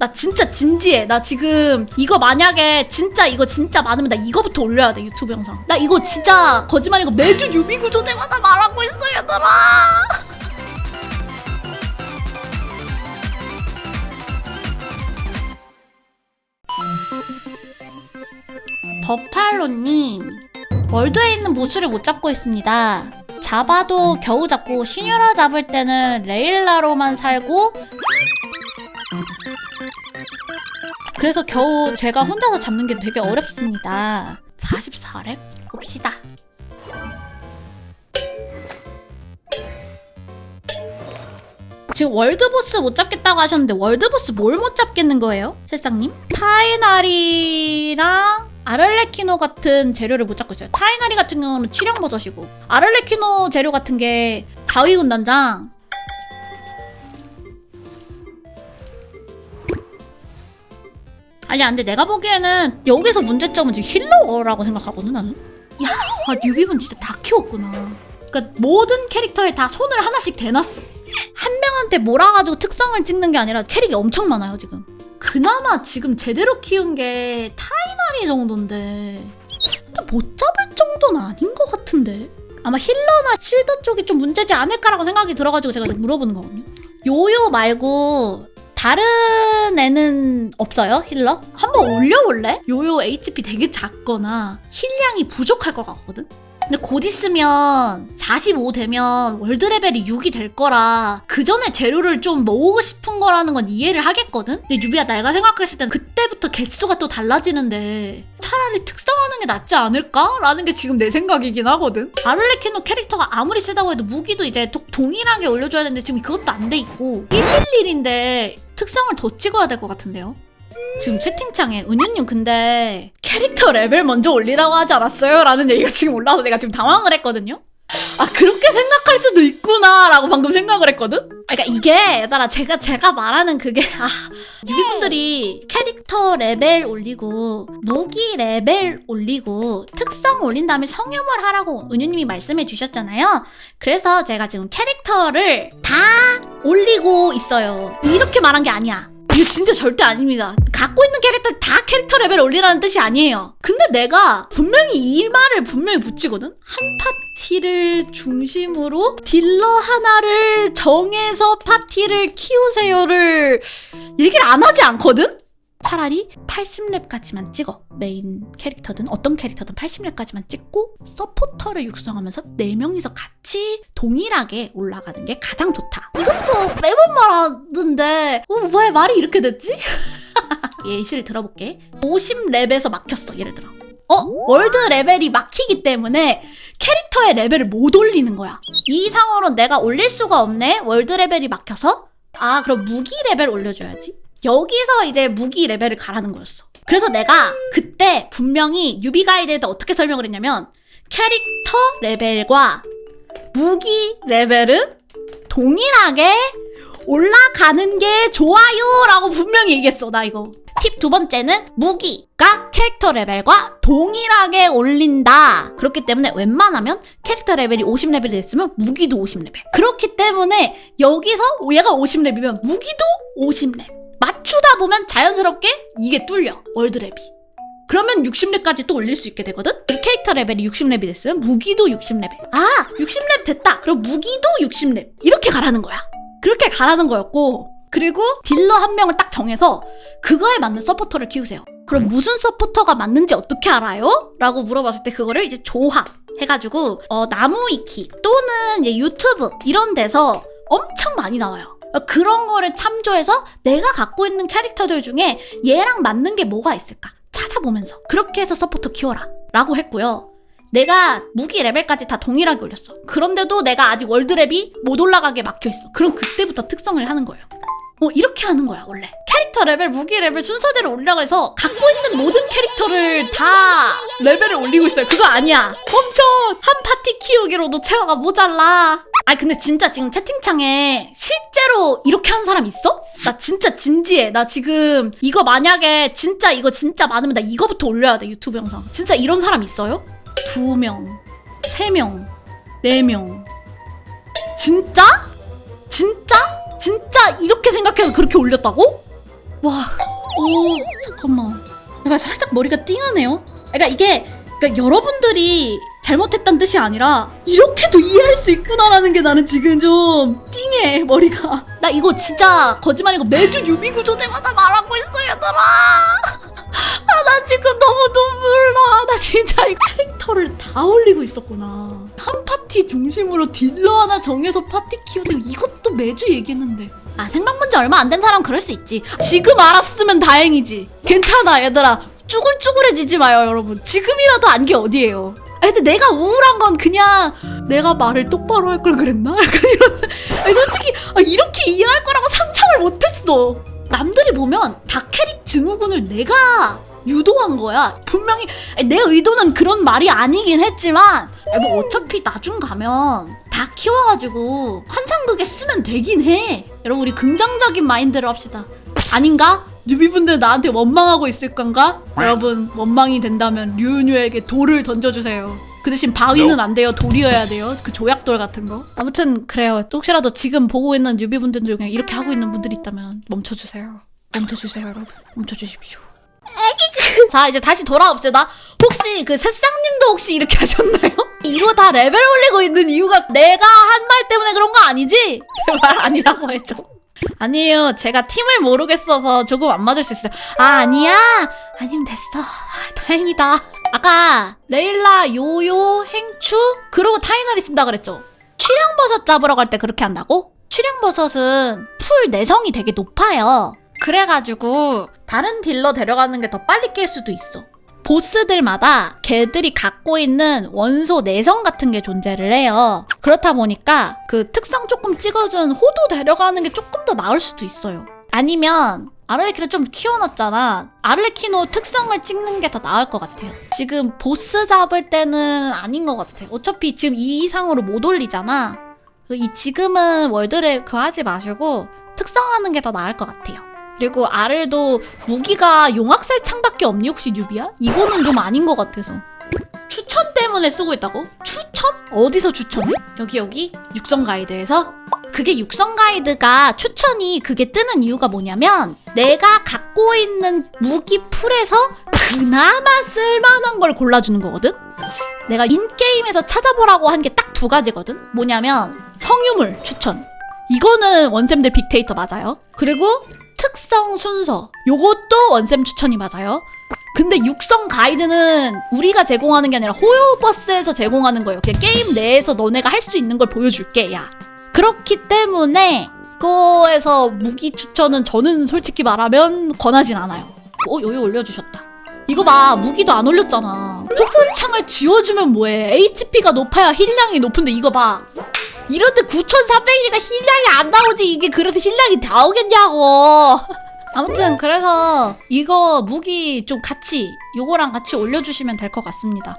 나 진짜 진지해. 나 지금 이거 만약에 진짜 이거 진짜 많으면 나 이거부터 올려야 돼 유튜브 영상. 나 이거 진짜 거짓말이고 매주 유비 구조 때마다 말하고 있어 얘들아. 버팔로님 월드에 있는 보스를 못 잡고 있습니다. 잡아도 겨우 잡고 시뉴라 잡을 때는 레일라로만 살고 그래서 겨우 제가 혼자서 잡는 게 되게 어렵습니다. 44렙? 봅시다. 지금 월드보스 못 잡겠다고 하셨는데 월드보스 뭘 못 잡겠는 거예요? 새싹님? 타이나리랑 아를레키노 같은 재료를 못 잡고 있어요. 타이나리 같은 경우는 취령 버섯이고 아를레키노 재료 같은 게 바위 군 단장 아니 근데 내가 보기에는 여기서 문제점은 지금 힐러라고 생각하거든 나는. 야 아, 뉴비분 진짜 다 키웠구나. 그러니까 모든 캐릭터에 다 손을 하나씩 대놨어. 한 명한테 몰아가지고 특성을 찍는 게 아니라 캐릭이 엄청 많아요 지금. 그나마 지금 제대로 키운 게 타이나리 정도인데 근데 못 잡을 정도는 아닌 것 같은데? 아마 힐러나 실드 쪽이 좀 문제지 않을까라고 생각이 들어가지고 제가 좀 물어보는 거거든요. 요요 말고 다른 애는 없어요 힐러? 한번 올려볼래? 요요 HP 되게 작거나 힐량이 부족할 것 같거든? 근데 곧 있으면 45 되면 월드 레벨이 6이 될 거라 그 전에 재료를 좀 모으고 싶은 거라는 건 이해를 하겠거든? 근데 유비야 내가 생각했을 땐 그때부터 개수가 또 달라지는데 차라리 특성하는 게 낫지 않을까? 라는 게 지금 내 생각이긴 하거든? 아를레키노 캐릭터가 아무리 세다고 해도 무기도 이제 도- 동일하게 올려줘야 되는데 지금 그것도 안 돼 있고 111인데 특성을 더 찍어야 될 것 같은데요? 지금 채팅창에 은유님 근데 캐릭터 레벨 먼저 올리라고 하지 않았어요? 라는 얘기가 지금 올라와서 내가 지금 당황을 했거든요? 아 그렇게 생각할 수도 있구나라고 방금 생각을 했거든? 그러니까 이게 얘들아 제가 제가 말하는 그게 아 유비분들이 캐릭터 레벨 올리고 무기 레벨 올리고 특성 올린 다음에 성유물 하라고 은유님이 말씀해 주셨잖아요 그래서 제가 지금 캐릭터를 다 올리고 있어요 이렇게 말한 게 아니야 이거 진짜 절대 아닙니다. 갖고 있는 캐릭터 다 캐릭터 레벨 올리라는 뜻이 아니에요. 근데 내가 분명히 이 말을 분명히 붙이거든? 한 파티를 중심으로 딜러 하나를 정해서 파티를 키우세요를 얘기를 안 하지 않거든? 차라리 80렙까지만 찍어. 메인 캐릭터든 어떤 캐릭터든 80렙까지만 찍고 서포터를 육성하면서 4명이서 같이 동일하게 올라가는 게 가장 좋다. 이것도 매번 말하는데 어, 왜 말이 이렇게 됐지? 예시를 들어볼게. 50렙에서 막혔어. 예를 들어. 어? 월드 레벨이 막히기 때문에 캐릭터의 레벨을 못 올리는 거야. 이 상황으로 내가 올릴 수가 없네. 월드 레벨이 막혀서. 아, 그럼 무기 레벨 올려줘야지. 여기서 이제 무기 레벨을 가라는 거였어. 그래서 내가 그때 분명히 유비 가이드에도 어떻게 설명을 했냐면 캐릭터 레벨과 무기 레벨은 동일하게 올라가는 게 좋아요 라고 분명히 얘기했어 나 이거. 팁 두 번째는 무기가 캐릭터 레벨과 동일하게 올린다. 그렇기 때문에 웬만하면 캐릭터 레벨이 50레벨이 됐으면 무기도 50레벨. 그렇기 때문에 여기서 얘가 50레벨이면 무기도 50레벨 맞추다 보면 자연스럽게 이게 뚫려 월드랩이 그러면 60렙까지 또 올릴 수 있게 되거든? 그리고 캐릭터 레벨이 60렙이 됐으면 무기도 60레벨. 아! 60렙 됐다! 그럼 무기도 60렙. 이렇게 가라는 거야. 그렇게 가라는 거였고, 그리고 딜러 한 명을 딱 정해서 그거에 맞는 서포터를 키우세요. 그럼 무슨 서포터가 맞는지 어떻게 알아요? 라고 물어봤을 때 그거를 이제 조합 해가지고, 어, 나무위키 또는 유튜브 이런 데서 엄청 많이 나와요. 그런 거를 참조해서 내가 갖고 있는 캐릭터들 중에 얘랑 맞는 게 뭐가 있을까? 찾아보면서 그렇게 해서 서포터 키워라 라고 했고요. 내가 무기 레벨까지 다 동일하게 올렸어. 그런데도 내가 아직 월드랩이 못 올라가게 막혀있어. 그럼 그때부터 특성을 하는 거예요 어 이렇게 하는 거야 원래 캐릭터 레벨 무기 레벨 순서대로 올리라고 해서 갖고 있는 모든 캐릭터를 다 레벨을 올리고 있어요 그거 아니야 멈춰 한 파티 키우기로도 체화가 모자라 아니 근데 진짜 지금 채팅창에 실제로 이렇게 하는 사람 있어? 나 진짜 진지해 나 지금 이거 만약에 진짜 이거 진짜 많으면 나 이거부터 올려야 돼 유튜브 영상 진짜 이런 사람 있어요? 두 명, 세 명, 네 명. 진짜? 진짜? 진짜 이렇게 생각해서 그렇게 올렸다고? 와, 오, 잠깐만. 내가 살짝 머리가 띵하네요. 그러니까 이게 그러니까 여러분들이 잘못했다는 뜻이 아니라 이렇게도 이해할 수 있구나라는 게 나는 지금 좀 띵해 머리가. 나 이거 진짜 거짓말이고 매주 유비 구조 때마다 말하고 있어 얘들아. 아, 나 지금 너무 눈물 나. 나 진짜 이 캐릭터를 다 올리고 있었구나. 한 파티 중심으로 딜러 하나 정해서 파티 키우세요. 이것도 매주 얘기했는데. 아, 생방 본지 얼마 안 된 사람 그럴 수 있지. 지금 알았으면 다행이지. 괜찮아, 얘들아. 쭈글쭈글해지지 마요, 여러분. 지금이라도 안 게 어디예요. 아, 근데 내가 우울한 건 그냥 내가 말을 똑바로 할 걸 그랬나? 약간 이런. 아니, 솔직히 아, 이렇게 이해할 거라고 상상을 못했어. 남들이 보면 다캐릭 증후군을 내가 유도한 거야. 분명히 내 의도는 그런 말이 아니긴 했지만 아니, 뭐 어차피 나중 가면 다 키워가지고 환상극에 쓰면 되긴 해. 여러분 우리 긍정적인 마인드를 합시다. 아닌가? 뉴비분들 나한테 원망하고 있을 건가? 여러분 원망이 된다면 류뉴에게 돌을 던져주세요. 그 대신 바위는 안 돼요. 돌이어야 돼요. 그 조약돌 같은 거. 아무튼 그래요. 또 혹시라도 지금 보고 있는 뉴비분들 중에 이렇게 하고 있는 분들이 있다면 멈춰주세요. 멈춰주세요, 여러분. 멈춰주십시오. 자 이제 다시 돌아옵시다. 혹시 그 새싹님도 혹시 이렇게 하셨나요? 이거 다 레벨 올리고 있는 이유가 내가 한 말 때문에 그런 거 아니지? 제발 아니라고 해줘. 아니에요. 제가 팀을 모르겠어서 조금 안 맞을 수 있어요. 아 아니야. 아니면 됐어. 아, 다행이다. 아까 레일라, 요요, 행추 그러고 타이너리 쓴다 그랬죠. 출양버섯 잡으러 갈 때 그렇게 한다고? 출양버섯은 풀 내성이 되게 높아요. 그래가지고 다른 딜러 데려가는 게 더 빨리 깰 수도 있어. 보스들마다 걔들이 갖고 있는 원소 내성 같은 게 존재를 해요. 그렇다 보니까 그 특성 조금 찍어준 호도 데려가는 게 조금 더 나을 수도 있어요. 아니면 아르레키를 좀 키워놨잖아. 아르레키노 특성을 찍는 게 더 나을 것 같아요. 지금 보스 잡을 때는 아닌 것 같아. 어차피 지금 이 이상으로 못 올리잖아. 이 지금은 월드를 그 하지 마시고 특성하는 게 더 나을 것 같아요. 그리고 알도 무기가 용악살 창밖에 없니 혹시 뉴비야? 이거는 좀 아닌 것 같아서. 추천 때문에 쓰고 있다고? 추천? 어디서 추천해? 여기 여기 육성 가이드에서? 그게 육성 가이드가 추천이 그게 뜨는 이유가 뭐냐면 내가 갖고 있는 무기 풀에서 그나마 쓸만한 걸 골라주는 거거든? 내가 인게임에서 찾아보라고 한 게 딱 두 가지거든? 뭐냐면 성유물 추천. 이거는 원쌤들 빅데이터 맞아요? 그리고 특성 순서. 요것도 원쌤 추천이 맞아요? 근데 육성 가이드는 우리가 제공하는 게 아니라 호요버스에서 제공하는 거예요. 그냥 게임 내에서 너네가 할 수 있는 걸 보여줄게 야 그렇기 때문에 그거에서 무기 추천은 저는 솔직히 말하면 권하진 않아요. 어 요요 올려주셨다. 이거 봐 무기도 안 올렸잖아. 특선창을 지워주면 뭐해? HP가 높아야 힐량이 높은데 이거 봐. 이런데 9,400이니까 힐량이 안 나오지. 이게 그래서 힐량이 나오겠냐고. 아무튼 그래서 이거 무기 좀 같이 요거랑 같이 올려주시면 될 것 같습니다